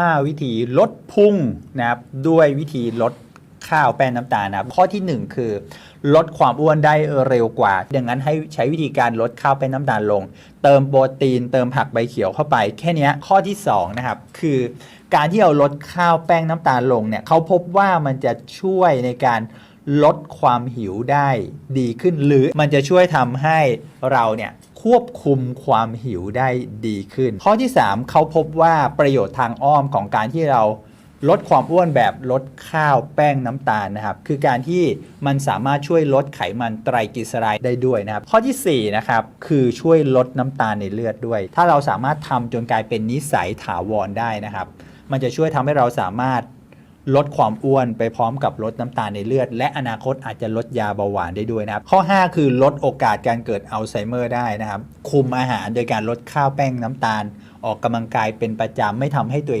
5 วิธีลดพุงนะครับด้วยวิธีลดข้าวแป้งน้ำตาลนะครับข้อทีหนึ่1 คือ ลดความอ้วนได้เร็วกว่า ดังนั้นให้ใช้วิธีการลดข้าวแป้งน้ำตาลลง เติมโปรตีน เติมผักใบเขียวเข้าไป แค่นี้ข้อที่2นะครับคือ การที่เราลดข้าวแป้งน้ำตาลลงเนี่ยเขาพบว่ามันจะช่วยในการลดความหิวได้ดีขึ้น หรือมันจะช่วยทำให้เราเนี่ย ควบคุมความหิวได้ดีขึ้น ข้อที่ 3 เขาพบว่าประโยชน์ทางอ้อมของการที่เราลดความอ้วนแบบลดข้าวแป้งน้ำตาลนะครับ คือการที่มันสามารถช่วยลดไขมันไตรกลีเซอไรด์ได้ด้วยนะครับ ข้อทีสี่4นะครับคือช่วยลดน้ำตาลในเลือดด้วย ถ้าเราสามารถทำจนกลายเป็นนิสัยถาวรได้นะครับ มันจะช่วยทำให้เราสามารถ ลดความอ้วนไปพร้อมกับลดน้ำตาลในเลือด และอนาคตอาจจะลดยาเบาหวานได้ด้วยนะครับข้อ 5 คือลดโอกาสการเกิดอัลไซเมอร์ได้นะครับ คุมอาหารโดยการลดข้าวแป้งน้ำตาล ออกกำลังกายเป็นประจำไม่ทำให้ตัวเอง